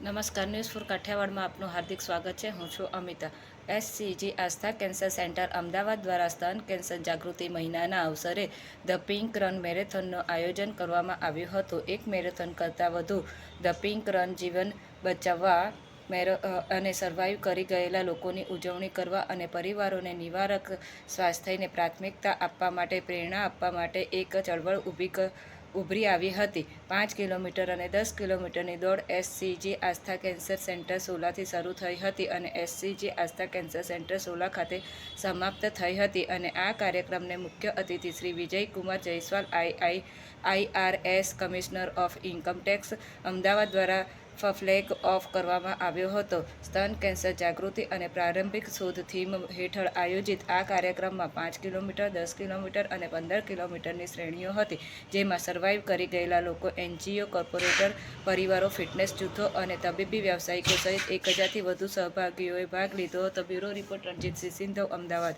નમસ્કાર news for કાઠિયાવાડમાં આપનું હાર્દિક સ્વાગત છે. હું છું Amita. SCG Astha cancer centre Ahmedabad દ્વારા સ્તન કેન્સર જાગૃતિ મહિનાના અવસરે ધ પિંક રન મેરેથોનનું આયોજન કરવામાં આવ્યું હતું. એક મેરેથોન કરતાં વધુ ધ પિંક રન જીવન બચાવવા, મેરો અને સર્વાઈવ કરી ગયેલા લોકોની ઉજવણી કરવા અને પરિવારોને નિવારક સ્વાસ્થ્યને પ્રાથમિકતા આપવા માટે, પ્રેરણા આપવા માટે એક ચળવળ ઊભી ક ઉભરી આવી હતી. પાંચ કિલોમીટર અને દસ કિલોમીટરની દોડ એસસીજી આસ્થા કેન્સર સેન્ટર સોલાથી શરૂ થઈ હતી અને SCG Aastha cancer centre Sola ખાતે સમાપ્ત થઈ હતી અને આ કાર્યક્રમને મુખ્ય અતિથિ Shri Vijaykumar Jaiswal, I I IRS commissioner of income tax Ahmedabad દ્વારા ફ્લેગ ઓફ કરવામાં આવ્યો હતો. સ્તન કેન્સર જાગૃતિ અને પ્રારંભિક શોધ થીમ હેઠળ આયોજિત આ કાર્યક્રમમાં પાંચ કિલોમીટર, દસ કિલોમીટર અને પંદર કિલોમીટરની શ્રેણીઓ હતી, જેમાં સર્વાઈવ કરી ગયેલા લોકો, એનજીઓ, કોર્પોરેટર, પરિવારો, ફિટનેસ જૂથો અને તબીબી વ્યાવસાયિકો સહિત એક હજારથી વધુ સહભાગીઓએ ભાગ લીધો હતો. Bureau report Ranjitsinh Sindhav, Ahmedabad.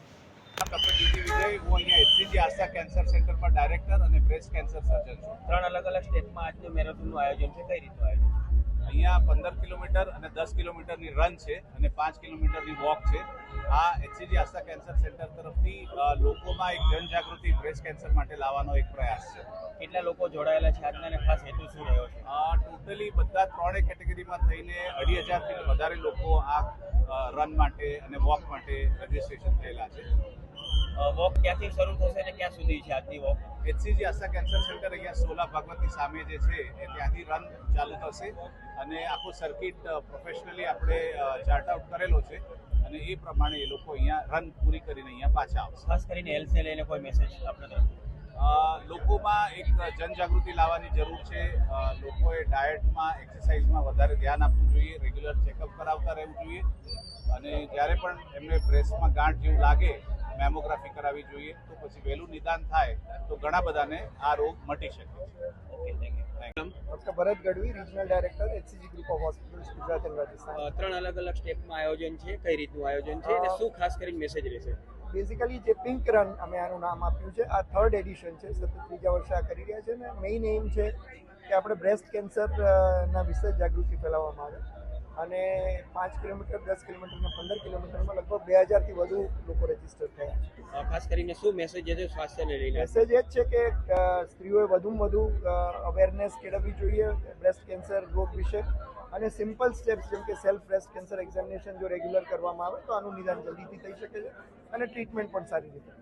Director અને બ્રેસ્ટ કેન્સર સર્જન છું ત્રણ અલગ અલગ સ્ટેટમાં આજનું મેરેથોનનું આયોજન છે. કઈ રીતનું આયોજન? અહીંયા પંદર કિલોમીટર અને દસ કિલોમીટરની રન છે અને પાંચ કિલોમીટરની વોક છે. આ એચસીજી આસ્થા કેન્સર સેન્ટર તરફથી લોકોમાં એક જનજાગૃતિ બ્રેસ્ટ કેન્સર માટે લાવવાનો એક પ્રયાસ છે. કેટલા લોકો જોડાયેલા છે? આજના ખાસ હેતુ શું રહ્યો છે? ટોટલી બધા ત્રણેય કેટેગરીમાં થઈને અઢી હજારથી વધારે લોકો આ રન માટે અને વોક માટે રજીસ્ટ્રેશન થયેલા છે. વોક ક્યાંથી શરૂ થશે અને ક્યાં સુધી છે આજની walk HCG Asha cancer centre અહીંયા સોલા ભગવતી સામે જે છે એ ત્યાંથી રન ચાલુ થશે. અને આખું સર્કિટ પ્રોફેશનલી આપણે ચાર્ટ આઉટ કરેલો છે. અને એ પ્રમાણે એ લોકો અહીંયા રન પૂરી કરીને અહીંયા પાછા આવશે. ખાસ કરીને હેલ્થને લઈને કોઈ મેસેજ આપણે તરફથી? લોકોમાં એક જનજાગૃતિ લાવવાની જરૂર છે. લોકોએ ડાયટમાં એક્સરસાઇઝમાં વધારે ધ્યાન આપવું જોઈએ. રેગ્યુલર ચેકઅપ કરાવતા રહેવું જોઈએ. અને જ્યારે પણ એમને પ્રેસમાં ગાંઠ જેવું લાગે મેમોગ્રાફી કરાવવી જોઈએ તો પછી વહેલું નિદાન થાય તો ઘણા બધાને આ રોગ મટી શકે છે. Okay doctor Bharat Gadhvi regional director HCG group of hospitals Gujarat and Rajasthan. ત્રણ અલગ અલગ સ્ટેપમાં આયોજન છે કઈ રીતનું આયોજન છે અને શું ખાસ કરીને મેસેજ રહેશે? બેઝિકલી જે પિંક રન અમે આનું નામ આપ્યું છે આ થર્ડ એડિશન છે સતત ત્રીજા વર્ષે આ કરી રહ્યા છે ને મેઇન એઇમ છે કે આપણે બ્રેસ્ટ કેન્સરના વિશે જાગૃતિ ફેલાવવામાં આવે. અને પાંચ કિલોમીટર દસ કિલોમીટર પંદર કિલોમીટરમાં લગભગ બે હજારથી વધુ લોકો રજિસ્ટર થયા ખાસ કરીને શું મેસેજ છે સ્વાસ્થ્યને લઈને? મેસેજ એ જ છે કે સ્ત્રીઓએ વધુમાં વધુ અવેરનેસ કેળવવી જોઈએ બ્રેસ્ટ કેન્સર રોગ વિશે. અને સિમ્પલ સ્ટેપ્સ જેમ કે સેલ્ફ બ્રેસ્ટ કેન્સર એક્ઝામિનેશન જો રેગ્યુલર કરવામાં આવે તો આનું નિદાન જલ્દીથી થઈ શકે છે અને ટ્રીટમેન્ટ પણ સારી રીતે